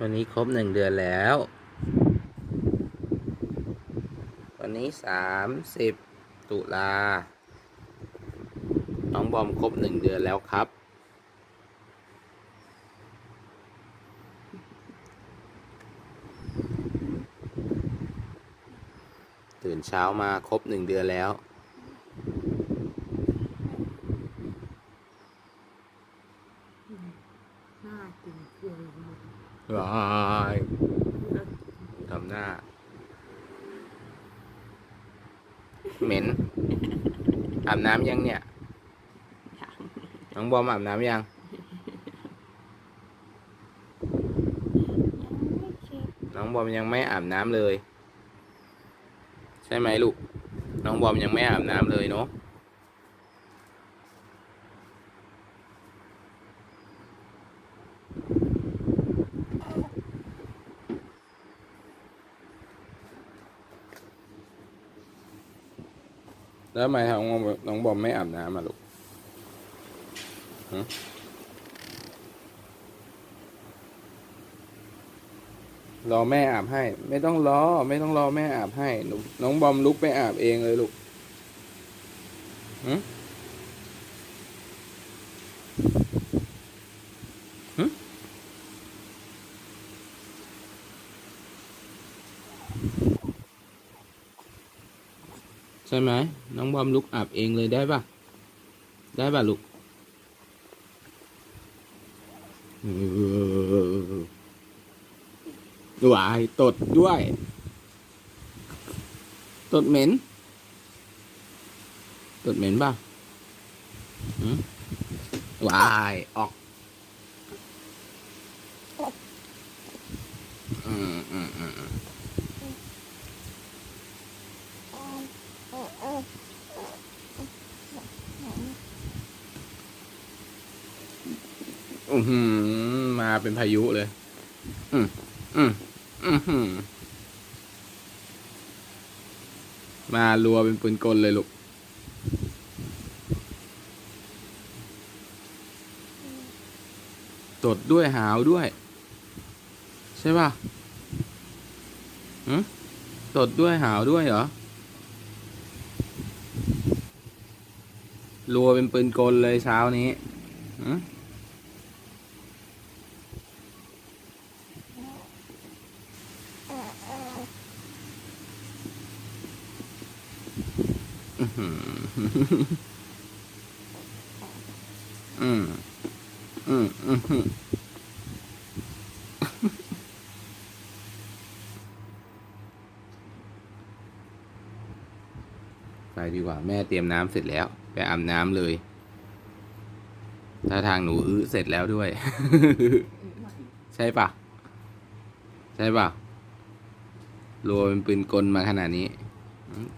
วันนี้ครบหนึ่งเดือนแล้ว วันนี้สามสิบตุลา น้องบอมครบหนึ่งเดือนแล้วครับ ตื่นเช้ามาครบหนึ่งเดือนแล้ว หน้ากินเก ลอหมดว้ายทำหน้า เหม็น อาบน้ำยังเนี่ย น้องบอมอาบน้ำยัง น้องบอมยังไม่อาบน้ำเลย ใช่ไหมลูก น้องบอมยังไม่อาบน้ำเลยเนาะ แล้วทำไมน้องบอมน้องบอมไม่อาบน้ำมาลูกรอแม่อาบให้ ไม่ต้องรอ ไม่ต้องรอแม่อาบให้นูน้องบอมลุกไปอาบเองเลยลูกอื ใช่ไหมน้องบอมลุกอาบเองเลยได้ปะได้ปะลูกเออหวายตดด้วย ตดเหม็น ตดเหม็นป่ะหวายออก อืมอืมอืมอืม อือหือมาเป็นพายุเลย อืมอืมอือหือมารัวเป็นปืนกลเลยลูกตดด้วยหาวด้วย ใช่ป่ะหืมตดด้วยหาวด้วยเหรอรัวเป็นปืนกลเลยเช้านี้หืมอื้อหืออืม อืม อืม อืมไปดีกว่า แม่เตรียมน้ำเสร็จแล้ว ไปอาบน้ำเลย ถ้าทางหนูอื้อเสร็จแล้วด้วย ใช่ปะใช่ปะรัวเป็นปืนกลมาขนาดนี้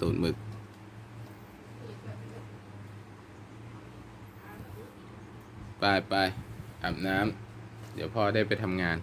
ตูดหมึก ไปไปอาบน้ำเดี๋ยวพ่อได้ไปทำงาน